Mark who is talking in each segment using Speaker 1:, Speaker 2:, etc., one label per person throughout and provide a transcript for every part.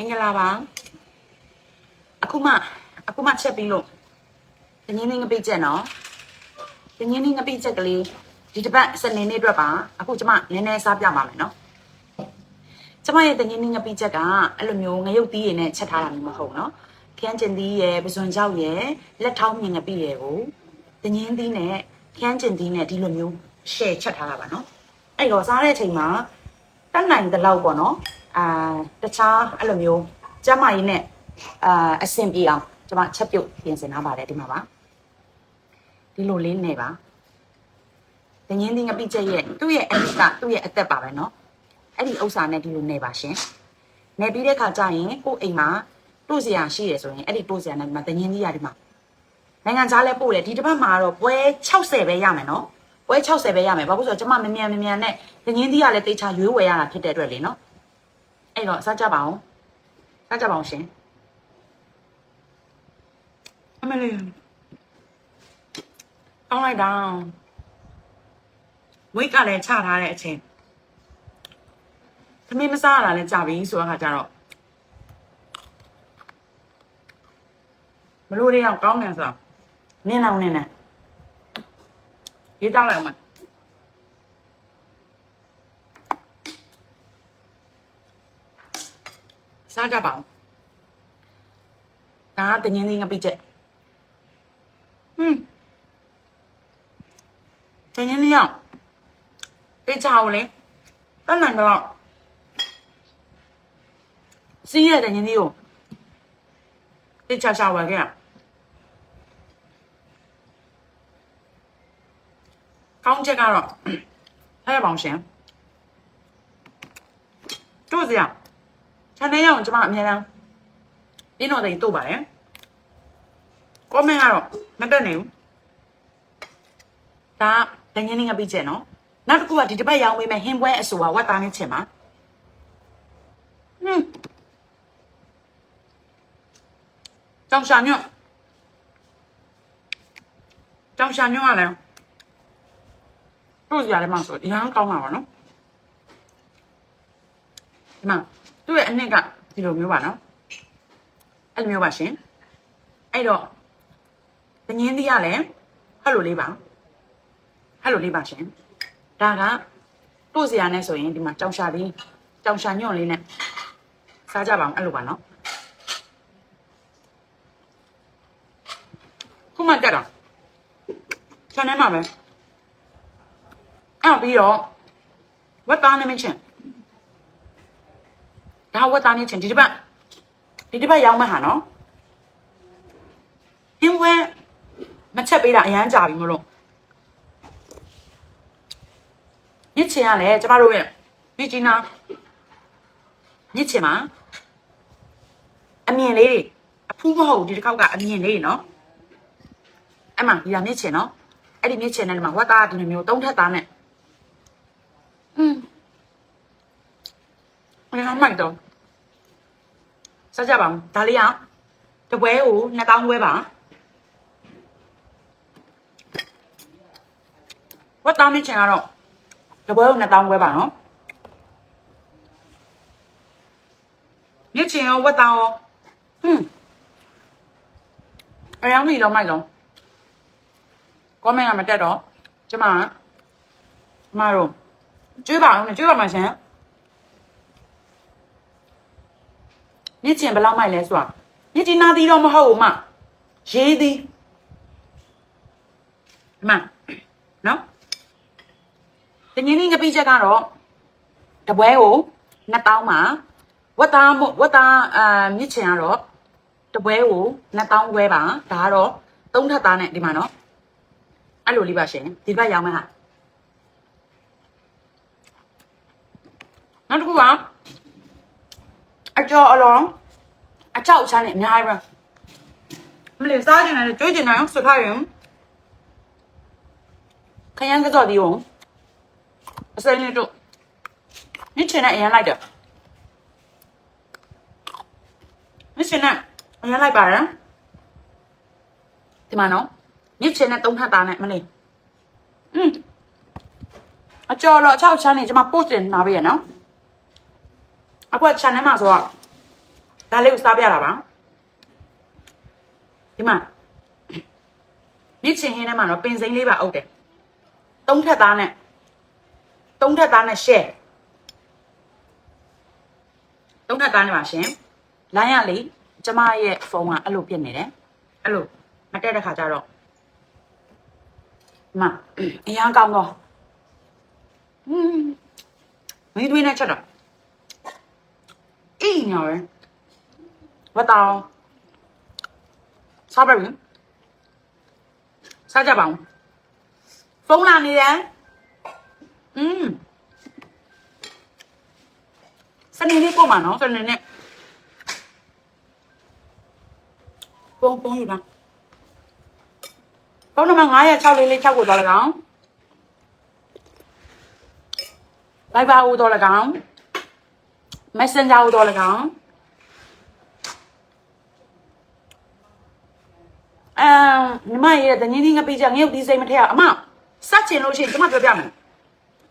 Speaker 1: င်္ဂလာပါအခုမှအခုမှချက်ပြီးလို့တငင်းင်းငပိတ်ချက်နော်တငင်းင်းငပိတ်ချက်ကလေးဒီတစ်ပတ်စနေနေ့အတွက်ပါအခုကျမနည်းနည်းစားပြပါမယ်နော်ကျမရဲ့တငင်းင်းငပိတ်ချက်ကအဲ့လိုမျိုးငရုတ်သီးရည်နဲ့ချက်ထားတာမျိုးမဟုတ်နော်ခရမ်းကျင်သီးရယ်ပစွန်ကြောက်ရယ်လက်ထောင်းမြင်ငပိရယ်ကိုတငင်းသီးနဲ့ခရမ်းကျင်သီးနဲ့ဒီလိုမျိုး share ချက်ထားတာပါနော်အဲ့တော့စားတဲ့အချိန်မှာတတ်နိုင်တဲ့လောက်ပေါ့နော် အာတခြားအဲ့လိုမျိုးကျမကြီးနဲ့အာအဆင်ပြေအောင်ကျွန်မချက်ပြုတ်ပြင်ဆင်ထားပါတယ်ဒီမှာပါဒီလိုလေးနေပါတငင်းတင်းငပိချက်ရဲ့သူ့ရဲ့အနိကသူ့ရဲ့အသက်ပါပဲเนาะအဲ့ဒီဥစ္စာနဲ့ဒီလိုနေပါရှင်နေပြီးတဲ့ခါကျရင်ကို့အိမ်မှာတို့စရာရှိရဆိုရင်အဲ့ဒီတို့စရာနဲ့ဒီမှာတငင်းကြီးရဒီမှာနိုင်ငံခြားလဲပို့တယ်ဒီတစ်ပတ်မှာတော့ပွဲ60ပဲရမယ်เนาะပွဲ60ပဲရမယ်ဘာလို့ဆိုတော့ကျမမမြန်မမြန်နဲ့တငင်းကြီးကလည်းတေချာရွေးဝယ်ရတာဖြစ်တဲ့အတွက်လေเนาะ အဲ့တော့စားကြပါအောင်စားကြပါအောင်ရှင်အမလေးကောင်းလိုက်တာဝိတ်ကလည်းချထားတဲ့အချိန်သမင်းမစားရတာလည်းကြာပြီဆိုတော့ခါကြတော့မလို့ရအောင်ကောင်းတယ်ဆိုတော့နင်းအောင်နင်းနေရေးတောက်လိုက်အောင် စားကြပါအောင်ဒါကတငင်းလေးငပိချက်ဟွန်းတငင်းလေးအောင်တေးချအောင်လေတတ်နိုင်တော့စီးရတဲ့ငင်းလေးကိုတေးချချဝယ်ခဲ့ရကောင်းချက်ကတော့အဲ့ဒါပေါင်းရှင်တို့စရာ ခြံထဲရောက်ရင်ကျမအများအားပြင်းတော့တိတ်တို့ပါတယ်ကောမန့်ကတော့မတက်နိုင်ဘူးဒါဒငင်းနေငပြီးချက်နော်နောက်တစ်ခုကဒီတစ်ပတ်ရောင်းပေးမယ်ဟင်းပွဲအဆိုကဝတ်သားနဲ့ချင်ပါဟွန်းတောင်ရှာညွတ်တောင်ရှာညွတ်ကလည်းတို့ကြရတယ်မဆိုရမ်းကောင်းတာပါနော်ဒီမှာ သူ့ရဲ့အနှစ်ကဒီလိုမျိုးပါနော်အဲ့လိုမျိုးပါရှင်အဲ့တော့တငင်းသီးရလဲဟဲ့လိုလေးပါဟဲ့လိုလေးပါရှင်ဒါကတို့စရာနဲ့ဆိုရင်ဒီမှာကြောင်ရှာလေးကြောင်ရှာညွန့်လေးနဲ့စားကြပါအောင်အဲ့လိုပါနော်ခုမှတက်တာခြံထဲမှာပဲအဲ့ပြီးတော့ဝက်သားနဲ့မချင်း ဒါဝက်သားနေချင်ဒီတစ်ပတ်ဒီတစ်ပတ်ရောင်းမဲ့ဟာနော်ဟင်းဝဲမချက်ပေးတာအရန်ကြာပြီမလို့ညစ်ချင်ရလဲကျမတို့ရဲ့မိကြီးနာညစ်ချင်မှာအမြင်လေးတွေအဖူးမဟုတ်ဘူးဒီတစ်ခေါက်ကအမြင်လေးတွေနော်အဲ့မှာဒီကမြစ်ချင်နော်အဲ့ဒီမြစ်ချင်တဲ့ဒီမှာဝက်သားဒီလိုမျိုးသုံးထက်သားနဲ့อืมအဲ့ဒါမိုက်တော့ စားကြပါဦးဒါလေးကတပွဲကို2000ခွဲပါဝတ်သားမချင်ကတော့တပွဲကို2000ခွဲပါနော်မြင့်ချင်ရောဝတ်သားရောဟွန်းအရောင်းနေတော့မိုက်တော့ကောမန့်ကမတက်တော့ကျမကကျမတို့ကျွေးပါအောင်နဲ့ကျွေးပါမှရှင် မြစ်ကျင်ဘယ်လောက်မိုက်လဲဆိုတာမြစ်ကြီးနာသီးတော့မဟုတ်ဘူးမရေးသီးဒီမှာနော်တငင်းလေးငပိချက်ကတော့တပွဲကို2000ပါဝတ်သားမို့ဝတ်သားအာမြစ်ချင်ကတော့တပွဲကို2000ခွဲပါဒါကတော့သုံးထပ်သားနဲ့ဒီမှာနော်အဲ့လိုလေးပါရှင်ဒီဘက်ရောင်းမယ်ဟာနောက်တစ်ခုကအကျော်အလောင်း အချောက်ချမ်းနဲ့အများကြီးပဲမလေးစားကျင်တယ်ကြွေးကျင်တယ်ဆွထားရင်ခရမ်းကြော်ဒီအောင်အစင်းလေးတို့မြစ်ချင်တဲ့အရင်လိုက်တယ်မြစ်ချင်တဲ့အရင်လိုက်ပါတယ်ဒီမှာနော်မြစ်ချင်တဲ့သုံးထပ်သားနဲ့မလေးอืมအကျော်တော့အချောက်ချမ်းနေကျွန်မ post တင်နာပေးရနော်အခုက channel မှာဆိုတော့ ဒါလေးကိုစားပြတာပါဒီမှာမြစ်ချင်ဟင်းထဲမှာတော့ပင်စိမ်းလေးပါအုပ်တယ်သုံးထက်သားနဲ့သုံးထက်သားနဲ့ရှယ်သုံးထက်သားနဲ့ပါရှင်လိုင်းရလေကျမရဲ့ဖုန်းကအဲ့လိုပြစ်နေတယ်အဲ့လိုမတက်တဲ့ခါကျတော့ဒီမှာအရန်ကောင်းတော့อืมမင်းတွေးနေချက်တော့အေးညာပဲ ဘာတောင်းစားပါ့ဘူးစားကြပါဦးဖုန်းလာနေတယ်อืมစနေနေ့ပို့မှာနော်စနေနေ့ပုံပုံယူပါဖုန်းနံပါတ်906လေးလေး6ကိုတော့လကောင်ဘိုင်ဘာဦးတော့လကောင် Messenger ဦးတော့လကောင်အ မ်ညီမရဲ့တငင်းကြီးငပိကြငရုတ်ဒီစိမ့်မထက်အမစက်ချင်လို့ရှိရင်ကျွန်မပြောပြမယ်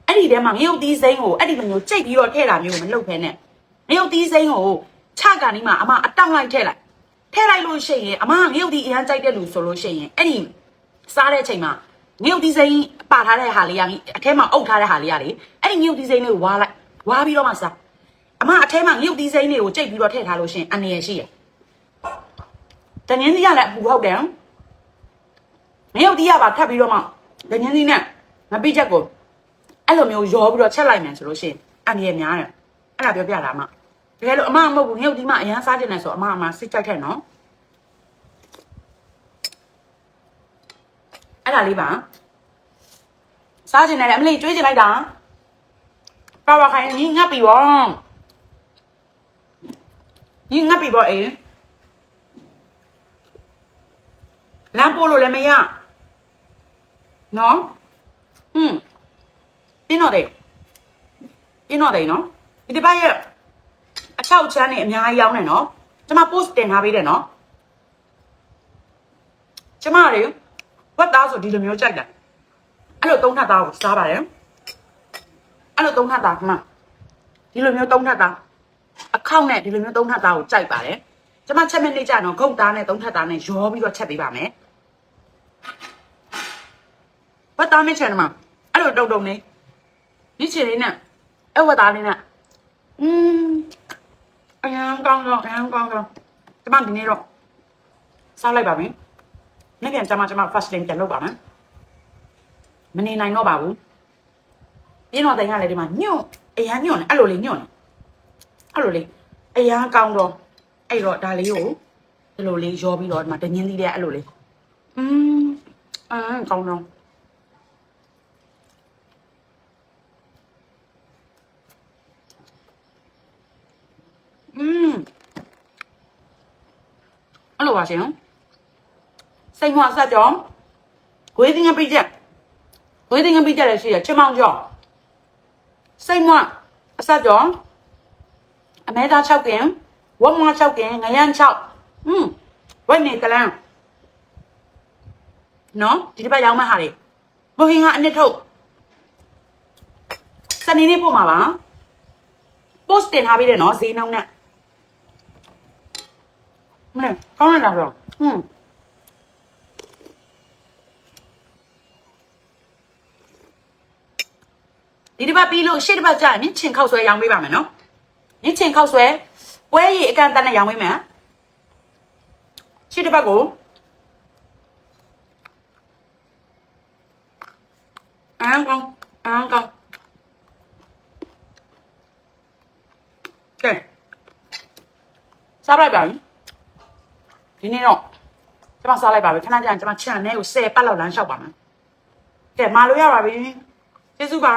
Speaker 1: အဲ့ဒီထဲမှာငရုတ်ဒီစိမ့်ကိုအဲ့ဒီလိုမျိုးကြိတ်ပြီးတော့ထည့်တာမျိုးမလုပ်ဖ ೇನೆ ငရုတ်ဒီစိမ့်ကိုချကန်ဒီမှာအမအတောင့်လိုက်ထည့်လိုက်ထည့်လိုက်လို့ရှိရင်အမငရုတ်ဒီအရန်ကြိုက်တဲ့လူဆိုလို့ရှိရင်အဲ့ဒီစားတဲ့အချိန်မှာငရုတ်ဒီစိမ့်ပါထားတဲ့ဟာလေးကအထဲမှာအုပ်ထားတဲ့ဟာလေးကလေအဲ့ဒီငရုတ်ဒီစိမ့်လေးကိုဝါလိုက်ဝါပြီးတော့မှစားအမအထဲမှာငရုတ်ဒီစိမ့်လေးကိုကြိတ်ပြီးတော့ထည့်ထားလို့ရှိရင်အနေရရှိရတငင်းကြီးကလည်းအပူဟုတ်တယ် မရုပ်တီးရပါထပ်ပြီးတော့မှငញ្ញင်းစီနဲ့ငပိချက်ကိုအဲ့လိုမျိုးရောပြီးတော့ချက်လိုက်မယ်ဆိုလို့ရှိရင်အန်ရများတယ်အဲ့ဒါပြောပြတာမှတကယ်လို့အမမဟုတ်ဘူးငရုပ်တီးမှအရန်စားတင်တယ်ဆိုအမအမစစ်ကြိုက်ခဲ့နော်အဲ့ဒါလေးပါစားတင်တယ်အမလေးကျွေးချင်လိုက်တာပါပါခိုင်ညီငတ်ပြီဘောညီငတ်ပြီဘောအေးလမ်းပို့လို့လည်းမရ နော်ဟွန်းပြင်းတော့တယ်ပြင်းတော့တယ်နော်ဒီတစ်ပတ်ရဲ့အချောက်ချမ်းနေအများကြီးရောက်နေနော်ကျွန်မ post တင်ထားပေးတယ်နော်ကျွန်မတွေဝတ်သားဆိုဒီလိုမျိုးကြိုက်တယ်အဲ့လိုသုံးထပ်သားကိုစားပါတယ်အဲ့လိုသုံးထပ်သားမှဒီလိုမျိုးသုံးထပ်သားအခောက်နဲ့ဒီလိုမျိုးသုံးထပ်သားကိုကြိုက်ပါတယ်ကျွန်မချက်မဲ့နေကြတော့ဂုတ်သားနဲ့သုံးထပ်သားနဲ့ရောပြီးတော့ချက်ပေးပါမယ် ဝတ်သားမချင်မှာအဲ့လိုတုံတုံနေဒီချင်လေးနဲ့အဲ့ဝတ်သားလေးနဲ့อืมအရန်ကောင်းတော့အရန်ကောင်းတော့ကျွန်မဒီနေ့တော့စားလိုက်ပါမယ်နေ့ပြန်ကျွန်မကျွန်မ first link ပြန်လုပ်ပါမယ်မနေနိုင်တော့ပါဘူးပြင်းတော့တိုင်ကလည်းဒီမှာညွန့်အရန်ညွန့်နေအဲ့လိုလေးညွန့်နေအဲ့လိုလေးအရန်ကောင်းတော့အဲ့တော့ဒါလေးကိုဒီလိုလေးရောပြီးတော့ဒီမှာတငင်းသီးတဲ့အဲ့လိုလေးอืมအရန်ကောင်းတော့ อืมအဲ့လိုပါရှင်စိတ်မအဆက်ကြောင်းဝေးတင်ငပိချက်ဝေးတင်ငပိချက်လည်းရှိရချမောင်ကြောစိတ်မအဆက်ကြောင်းအမဲသား6ကင်ဝမ6ကင်ငရမ်း6อืมဝိုက်နေကလန်းနော်ဒီတစ်ပတ်ရောင်းမဟာလေဘိုဟင်ကအနှစ်ထုတ်စနေနေ့ပို့မှာပါ post တင်ထားပေးတယ်နော်ဈေးနှုန်းနဲ့ မင်းကောင်းလာတော့ဟွန်းဒီတစ်ပတ်ပြီးလို့ရှေ့တစ်ပတ်ကြာရင်မြင့်ချင်ခောက်ဆွဲရောင်းပေးပါမယ်နော်မြင့်ချင်ခောက်ဆွဲပွဲရည်အကန့်အသတ်နဲ့ရောင်းပေးမယ်ရှေ့တစ်ပတ်ကိုအန်ကောင်အန်ကောင်ကဲစားလိုက်ပါပြီ ဒီနေ့တော့ကျမစားလိုက်ပါပဲခဏကြာရင်ကျမ channel ကို10ပတ်လောက်လမ်းလျှောက်ပါမယ်ကဲမာလို့ရပါပြီကျေးဇူးပါ